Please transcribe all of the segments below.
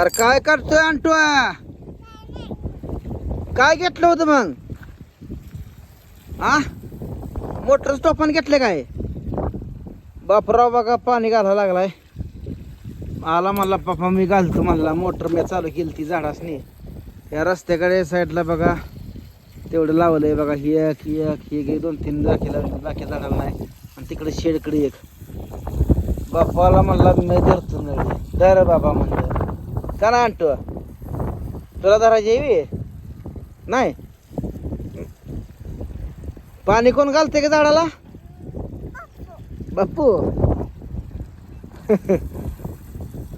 अरे काय करतोय अंटू काय घेतलं होतं मग? आ? मोटर स्टॉपन घेतले काय? बापराव बघा पाणी घालायला लागलाय. आला मला पप्पा मी घालतो म्हणला. मोटर मी चालू केली ती झाडासनी. या रस्त्याकडे साईडला बघा. तेवढं लावलंय बघा. ही एक ही एक ही एक दोन तीन जाखे लावले बाकी झाडाला नाही. आणि तिकडे शेडकडे एक. बापाला म्हणला मी धरतो नळी धर बाबा म्हणला. का ना आणतो. तुला धरायची येवी नाही? पाणी कोण घालते का झाडाला? बाप्पू.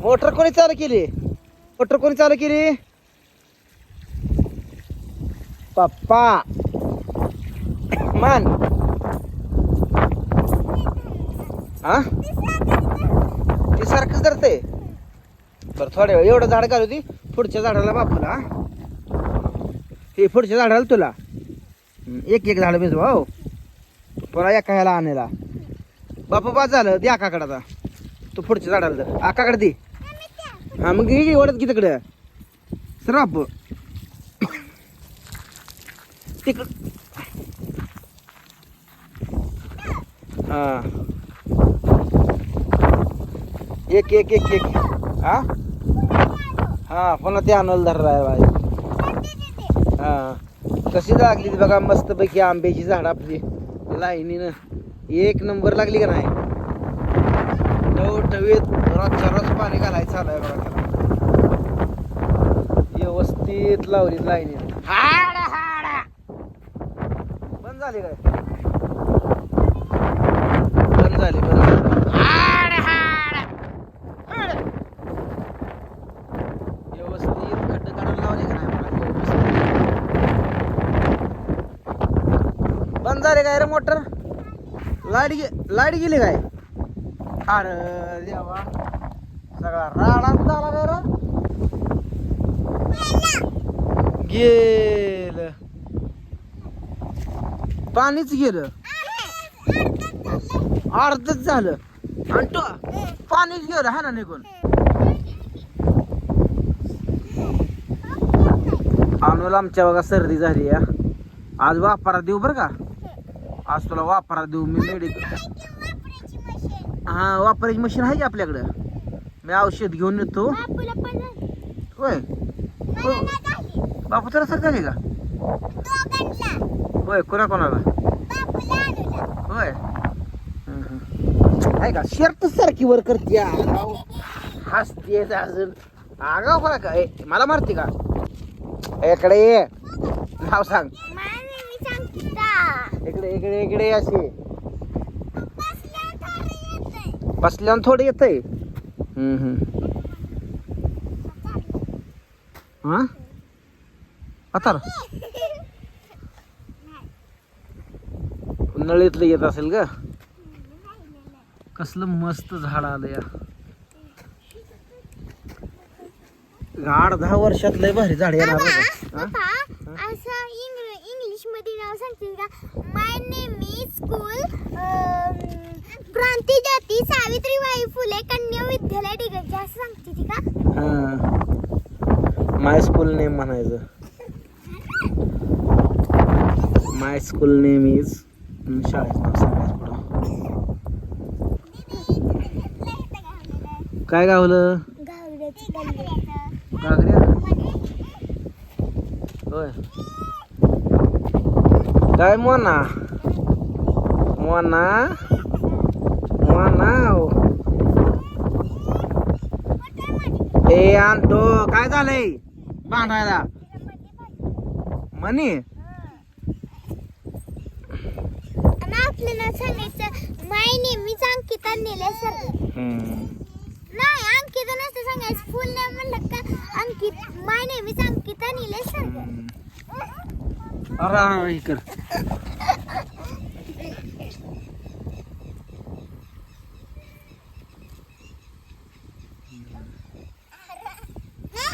मोटर कोणी चालू केली? मोटर कोणी चालू केली? पप्पा. मान. हा ती सारखंच धरते. बरं थोड्या वेळ एवढं झाड घालू ती पुढच्या झाडाला बापूला हे. पुढच्या झाडाला तुला. एक एक झाड भिजवा हो. पुन्हा एका ह्याला आणायला. बापू बाद झालं दे आकाकडे आता. तू पुढच्या झाडाला तर आकाकडे दे. हा मग घे ओढत की तिकडं. सर बापू. तिकड. हा. एक एक एक एक. हा? हा पुन्हा ते आणायला धरला बाई. हा. कशी लागली ती बघा मस्त पैकी आंब्याची झाड आपली. लाईनीनं एक नंबर लागली का नाही? टवटवीत रोजच्या रोज पाणी घालायचं चालू आहे बघा. त्याला व्यवस्थित लावली लाईनीनं. पण बंद झाली काय बंद झाली बंद झाली हाडा हाडा हाडा. व्यवस्थित खड्ड काढून लावले का नाही मला व्यवस्थित बंद झाले काय रे मोटर लाइट गे लाइट गेली काय? अरे देवा. सगळा राडा झाला काय गेल. पाणीच गेलं. अर्धच झालं. आणि तो पाणीच गेलं हा ना निघून. अनुला आमच्या बघा सर्दी झाली या आज वापरा देऊ बरं का? आज तुला वापरा देऊ मी मेडिकल हा वापरायची मशीन आहे की आपल्याकडं? मी औषध घेऊन येतो. होय. होय. बापू तुला सर झाली का? होय कोणा कोणाला होय. हं, हं. आहे का? शर्ट सारखी वर करते आगाव. हसते अजून. आगाव बघा का मला मारते का? इकडे ये. नाव सांग. इकडे इकडे इकडे ये अशी. बसल्यावर थोडं येत आहे हा? आता नळीतलं येत असेल का कसलं मस्त झाड आलं या. आठ दहा वर्षात लय भारी झाड येणार असं इंग्लिशमध्ये नाव सांगतील का? My name is school Kranti Jyoti Savitribai Phule Kanya Vidyalaya डिगंजी असं सांगते ती का? हा. माय स्कूल नेम म्हणायचं. माय स्कूल नेम इज शाळेचं नाव सांगायचं पुढं. काय गावलं? होय. काय मोना मोना मोना. ए आणतो. काय झालंय? भांडायला. मनी. आणि आपल्याला सांगायचं माय इज अंकिता नेले सर नाही अंकिता नसतं सांगायचं फुल नेम म्हणलं का Ankit my name is Ankita Nile sir अरे कर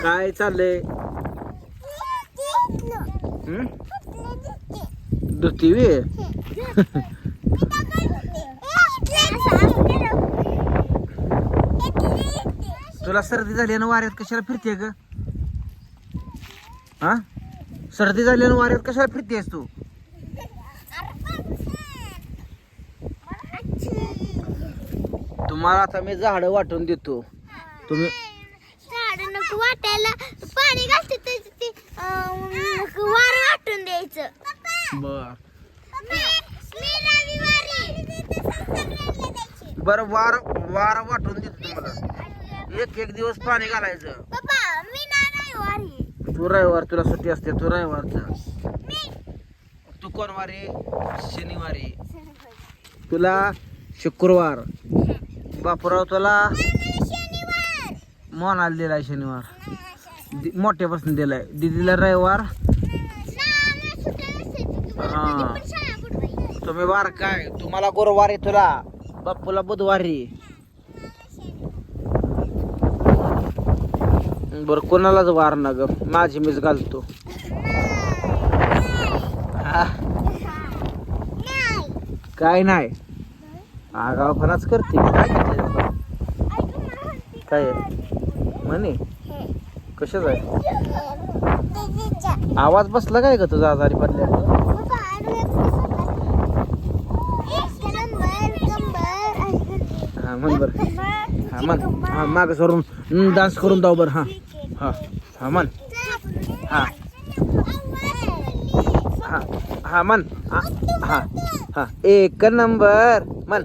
काय चाललंय? धुती वे तुला सर्दी झाली ना वाऱ्यात कशाला फिरते ग? हा? सर्दी झाली ना वाऱ्यात कशाला फिरतेस तू? तुम्हाला आता मी झाडं वाटून देतो. तुम्ही झाड नको वाटायला. पाणी घालते त्याची ते अं, वार वाटून द्यायचं. बर. बर वार वार वाटून देतो तुम्हाला. एक एक दिवस पाणी घालायचं पप्पा मी ना रविवारी तू रविवार तुला सुट्टी असते तू रविवारचं. तू कोण वारी शनिवारी. तुला शुक्रवार. बापूराव तुला मोनाला दिलाय शनिवार. मोठ्यापासून दिलाय. दिदीला रविवार. हा. तुम्ही वार काय तुम्हाला गुरुवारी तुला बापूला बुधवारी. बर कोणालाच वार ना ग. माझी मीच घालतो. काय नाही. आगावपणाच करते काय काय? आहे? म्हणे. कशाच आहे? आवाज बसला काय ग तुझा आजारी पडल्या? हा म्हण बर. हा मन हा माग सरून डान्स करून दाव बर हा. हा हा मन हा. हा हा मन हा हा एक नंबर म्हण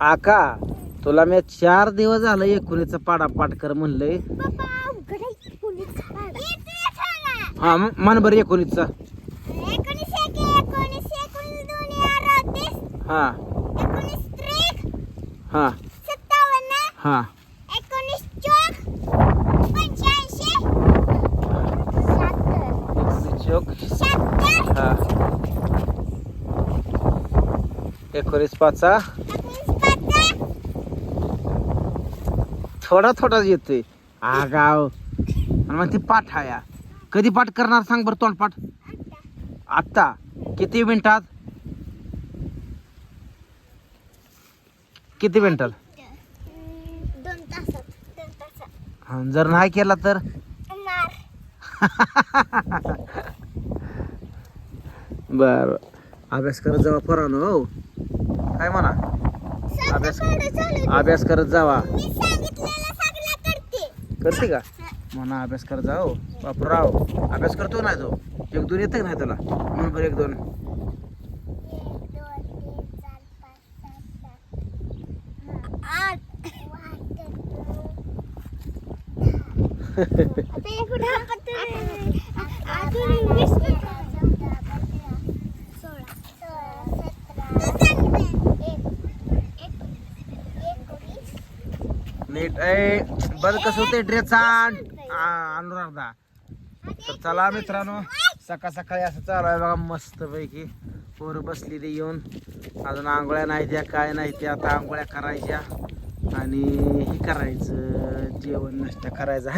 आका तुला मी चार दिवस झालं एकोणीचा पाडा पाठ कर म्हणलंय. हा म- म्हण बरं एकोणीसचा हा. हा. हा. चौक. हा. एकोणीस पाच. थोडा थोडाच येतोय. आगाव. आणि मग ती पाठ हाया कधी पाठ करणार सांग बरं तोंड पाठ. आत्ता. किती मिनिटात? किती मिनिटात जर नाही केला तर? बर. अभ्यास करत जावा पोरानो हो. काय म्हणा? अभ्यास अभ्यास करत जावा. करते का? म्हणा अभ्यास करत जा हो बापराव अभ्यास करतो नाही तो. एक दोन येतं नाही तुला? म्हण बरं एक दोन. नीट ए बरं कसं होते ड्रेस अनुराधा तर चला मित्रांनो सकाळ सकाळी असं चालू आहे बघा मस्त पैकी पोरं ते येऊन. अजून आंघोळ्या नाही त्या काय नाही त्या. आता आंघोळ्या करायच्या. आणि हे करायचं जेवण नाश्ता करायचा.